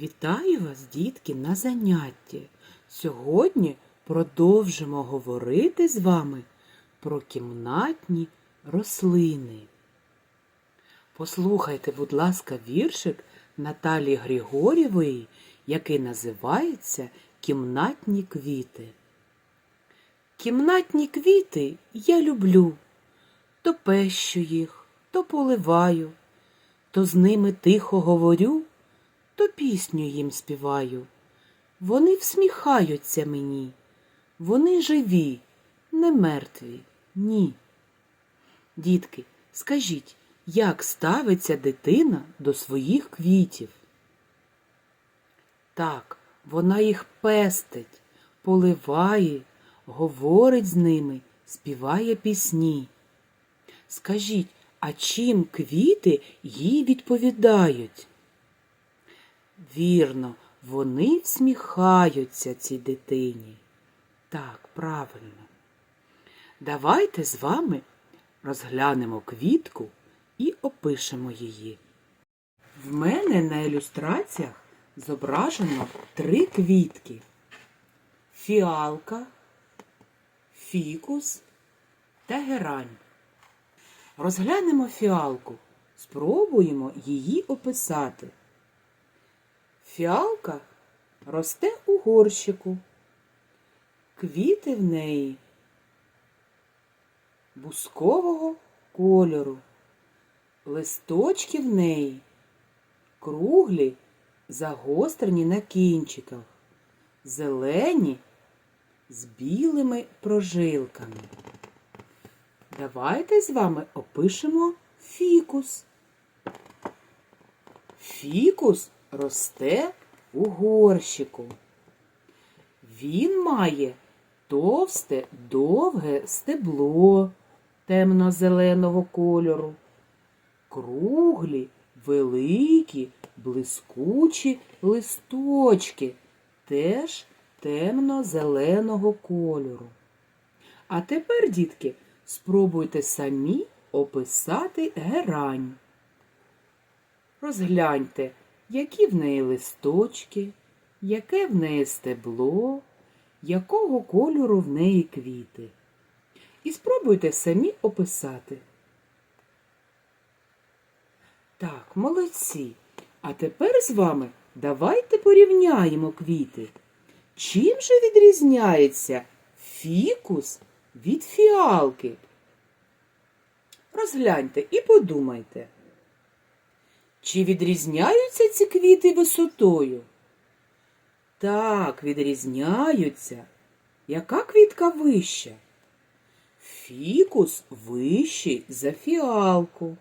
Вітаю вас, дітки, на занятті. Сьогодні продовжимо говорити з вами про кімнатні рослини. Послухайте, будь ласка, віршик Наталі Григорєвої, який називається Кімнатні квіти. Кімнатні квіти я люблю, то пещу їх, то поливаю, то з ними тихо говорю, то пісню їм співаю. Вони всміхаються мені, вони живі, не мертві, ні. Дітки, скажіть, як ставиться дитина до своїх квітів? Так, вона їх пестить, поливає, говорить з ними, співає пісні. Скажіть, а чим квіти їй відповідають? Вірно, вони всміхаються цій дитині. Так, правильно. Давайте з вами розглянемо квітку і опишемо її. В мене на ілюстраціях зображено три квітки: фіалка, фікус та герань. Розглянемо фіалку, спробуємо її описати. Фіалка росте у горщику. Квіти в неї бускового кольору. Листочки в неї круглі, загострені на кінчиках, зелені з білими прожилками. Давайте з вами опишемо фікус. Фікус росте у горщику. Він має товсте, довге стебло темно-зеленого кольору, круглі, великі, блискучі листочки теж темно-зеленого кольору. А тепер, дітки, спробуйте самі описати герань. Розгляньте, які в неї листочки, яке в неї стебло, якого кольору в неї квіти. І спробуйте самі описати. Так, молодці. А тепер з вами давайте порівняємо квіти. Чим же відрізняється фікус від фіалки? Розгляньте і подумайте. Чи відрізняються ці квіти висотою? Так, відрізняються. Яка квітка вища? Фікус вищий за фіалку.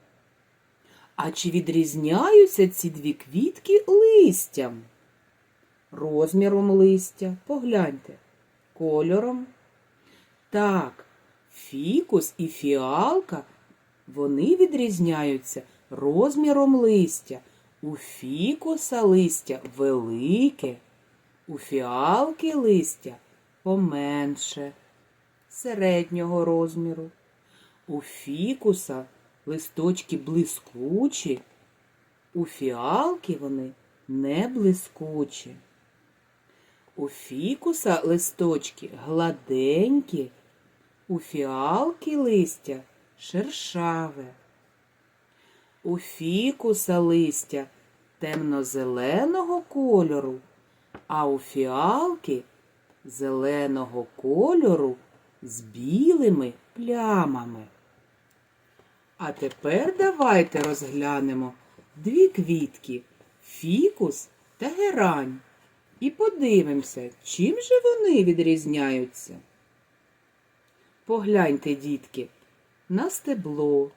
А чи відрізняються ці дві квітки листям? Розміром листя, погляньте, кольором. Так, фікус і фіалка, вони відрізняються розміром листя. У фікуса листя велике, у фіалки листя поменше, середнього розміру. У фікуса листочки блискучі, у фіалки вони не блискучі. У фікуса листочки гладенькі, у фіалки листя шершаве. У фікуса листя темно-зеленого кольору, а у фіалки зеленого кольору з білими плямами. А тепер давайте розглянемо дві квітки фікус та герань. І подивимося, чим же вони відрізняються. Погляньте, дітки, на стебло,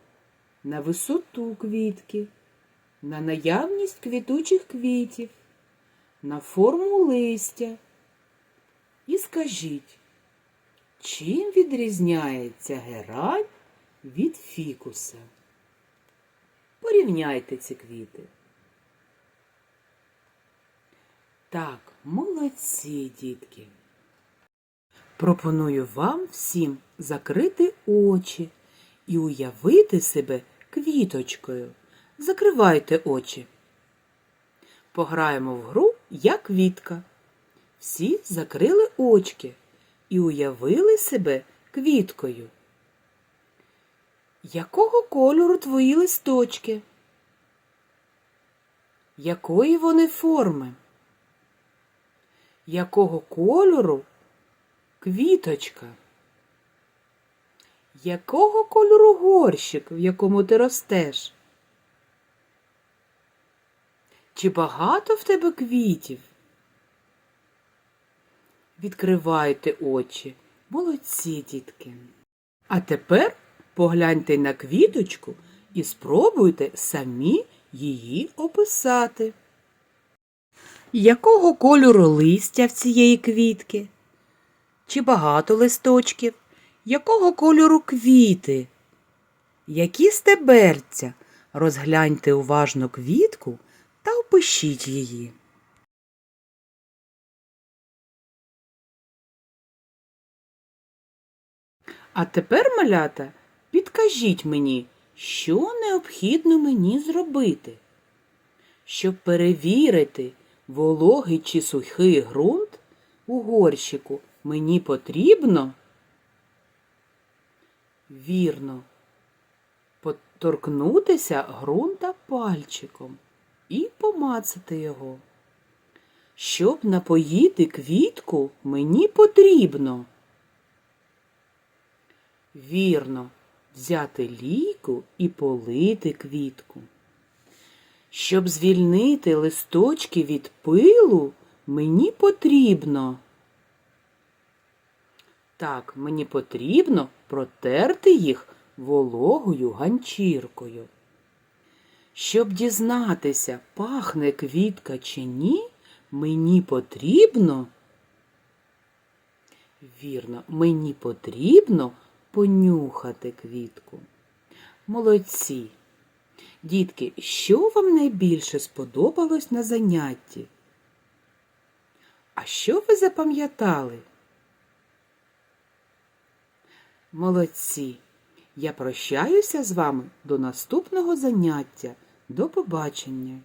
на висоту квітки, на наявність квітучих квітів, на форму листя. І скажіть, чим відрізняється герань від фікуса? Порівняйте ці квіти. Так, молодці, дітки. Пропоную вам всім закрити очі і уявити себе квіточкою. Закривайте очі. Пограємо в гру Я квітка. Всі закрили очки і уявили себе квіткою. Якого кольору твої листочки? Якої вони форми? Якого кольору квіточка? Якого кольору горщик, в якому ти ростеш? Чи багато в тебе квітів? Відкривайте очі. Молодці, дітки. А тепер погляньте на квіточку і спробуйте самі її описати. Якого кольору листя в цієї квітки? Чи багато листочків? Якого кольору квіти? Які стеберця? Розгляньте уважно квітку та опишіть її. А тепер, малята, підкажіть мені, що необхідно мені зробити, щоб перевірити, вологий чи сухий ґрунт у горщику мені потрібно. Вірно, поторкнутися ґрунта пальчиком і помацати його. Щоб напоїти квітку, мені потрібно. Вірно, взяти лійку і полити квітку. Щоб звільнити листочки від пилу, мені потрібно. Так, мені потрібно протерти їх вологою ганчіркою. Щоб дізнатися, пахне квітка чи ні, мені потрібно. Вірно, мені потрібно понюхати квітку. Молодці. Дітки, що вам найбільше сподобалось на занятті? А що ви запам'ятали? Молодці. Я прощаюся з вами до наступного заняття. До побачення!